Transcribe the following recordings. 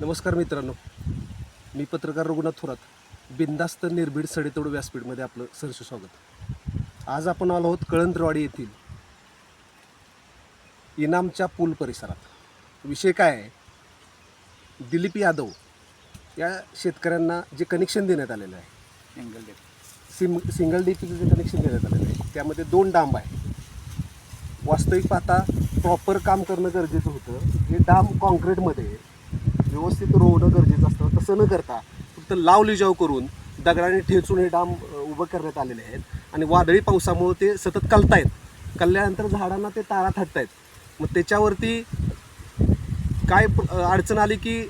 नमस्कार मित्रांनो. मी पत्रकार रघुनाथ थोरात बिंदास्त निर्भीड सडेतोड व्यासपीठमध्ये आपलं सहर्ष स्वागत. आज आपण आलो आहोत कळंदरवाडी येथील इनामच्या पूल परिसरात. विषय काय आहे? दिलीप यादव या शेतकऱ्यांना जे कनेक्शन देण्यात आलेलं आहे. सिंगल डे सिम सिंगल डीपीचं जे कनेक्शन देण्यात आलेलं आहे त्यामध्ये दोन डांब आहे वास्तविक पाहता प्रॉपर काम करणं गरजेचं होतं. हे डाम कॉन्क्रीटमध्ये व्यवस्थित रोवणं गरजेचं असतं. तसं न करता फक्त लाव लिजाव करून दगडाने ठेचून हे डाम उभं करण्यात आलेले आहेत. आणि वादळी पावसामुळे ते सतत कलतायत. कल्ल्यानंतर झाडांना ते तारा थाटतायत. मग त्याच्यावरती काय अडचण आली की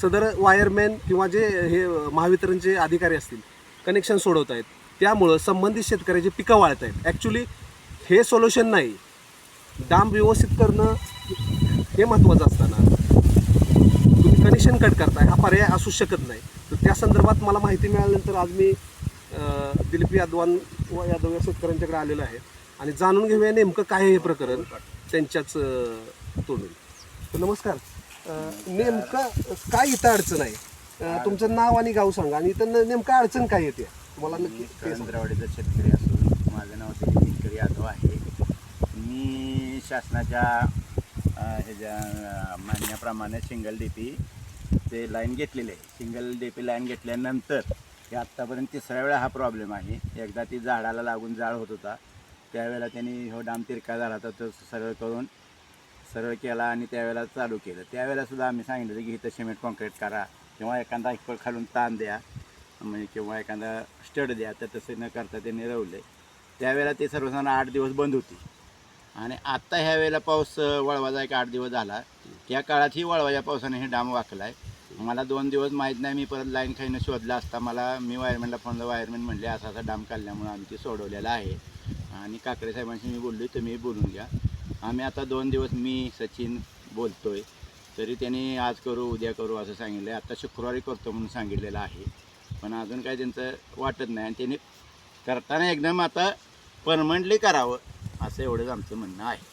सदर वायरमॅन किंवा जे हे महावितरणचे अधिकारी असतील कनेक्शन सोडवत आहेत त्यामुळं संबंधित शेतकऱ्याची पिकं वाळत आहेत ॲक्च्युली हे सोल्युशन नाही. डाम व्यवस्थित करणं हे महत्त्वाचं असताना. कनेक्शन कट करताय हा पर्याय असू शकत नाही. तर त्या संदर्भात मला माहिती मिळाल्यानंतर आज मी दिलीप यादवान व यादव या शेतकऱ्यांच्याकडे आलेलो आहे. आणि जाणून घेऊया नेमकं काय आहे हे प्रकरण त्यांच्याच तोंडून. तर नमस्कार. नेमकं काय इथं अडचण आहे? तुमचं नाव आणि गाव सांगा. आणि इथं नेमकं अडचण काय येते मला नक्की. कळंदरावाडीचा शेतकरी असून माझं नाव दिलीप यादव आहे. मी शासनाच्या ह्याच्या म्हणण्याप्रमाणे सिंगल डी पी ते लाईन घेतलेले आहे. सिंगल डी पी लाईन घेतल्यानंतर हे आत्तापर्यंत तिसऱ्या वेळा हा प्रॉब्लेम आहे. एकदा ती झाडाला लागून जाळ होत होता. त्यावेळेला त्यांनी हो डाम तिरका झाला होता. तो सरळ करून सरळ केला आणि त्यावेळेला चालू केलं. त्यावेळेलासुद्धा आम्ही सांगितलं की इथं सिमेंट कॉन्क्रीट करा किंवा एखादा एक खालून ताण द्या म्हणजे किंवा एखादा स्टड द्या तर तसे न करता त्यांनी रवले त्यावेळेला ते सर्वसाधारण आठ दिवस बंद होती. आणि आत्ता ह्या वेळेला पाऊस वळवाचा एक आठ दिवस झाला. त्या काळातही वळवाच्या पावसाने हे डाम वाकला आहे मला दोन दिवस माहीत नाही मी परत लाईन खाईनं शोधला असता मला मी वायरमॅनला फोनला वायरमॅन म्हणले असा असा डाम काढल्यामुळं आम्ही ते सोडवलेलं आहे. आणि काकडे साहेबांशी मी बोललो तुम्ही बोलून घ्या. आम्ही आता दोन दिवस मी सचिन बोलतोय. तरी त्यांनी आज करू उद्या करू असं सांगितलं आहे आता शुक्रवारी करतो म्हणून सांगितलेलं आहे. पण अजून काय त्यांचं वाटत नाही. आणि त्यांनी करताना एकदम आता परमनंटली करावं. असं एवढंच आमचं म्हणणं आहे.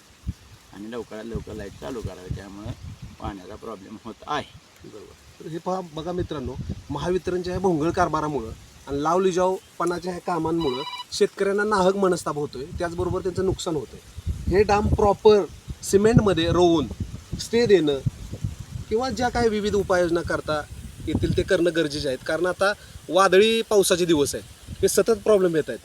आणि लवकरात लवकर लाइट चालू करावी त्यामुळं पाण्याचा प्रॉब्लेम होत आहे. बरोबर. तर हे पहा बघा मित्रांनो महावितरणच्या ह्या भोंगळ कारभारामुळं आणि लावलिजावपणाच्या ह्या कामांमुळं शेतकऱ्यांना नाहक मनस्ताप होतोय. त्याचबरोबर त्यांचं नुकसान होतंय. हे डाम प्रॉपर सिमेंटमध्ये रोवून स्टे देणं किंवा ज्या काही विविध उपाययोजना करता येतील ते करणं गरजेचे आहेत कारण आता वादळी पावसाचे दिवस आहेत. हे सतत प्रॉब्लेम येत आहेत.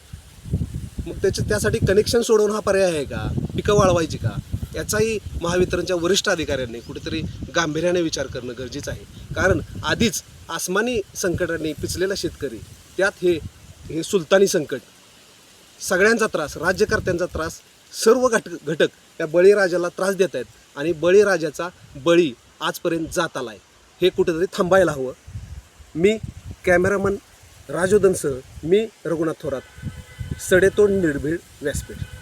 मग त्याच्या त्यासाठी कनेक्शन सोडवणं हा पर्याय आहे का? पिकं वाळवायची का? याचाही महावितरणच्या वरिष्ठ अधिकाऱ्यांनी कुठेतरी गांभीर्याने विचार करणं गरजेचं आहे. कारण आधीच आसमानी संकटाने पिचलेला शेतकरी त्यात हे हे सुलतानी संकट सगळ्यांचा त्रास राज्यकर्त्यांचा त्रास सर्व घट घटक या बळीराजाला त्रास देत आहेत आणि बळीराजाचा बळी आजपर्यंत जात आला आहे हे कुठेतरी थांबायला हवं. मी कॅमेरामन राजोदनसह मी रघुनाथ थोरात. सडेतोड निर्भीड व्यासपीठ.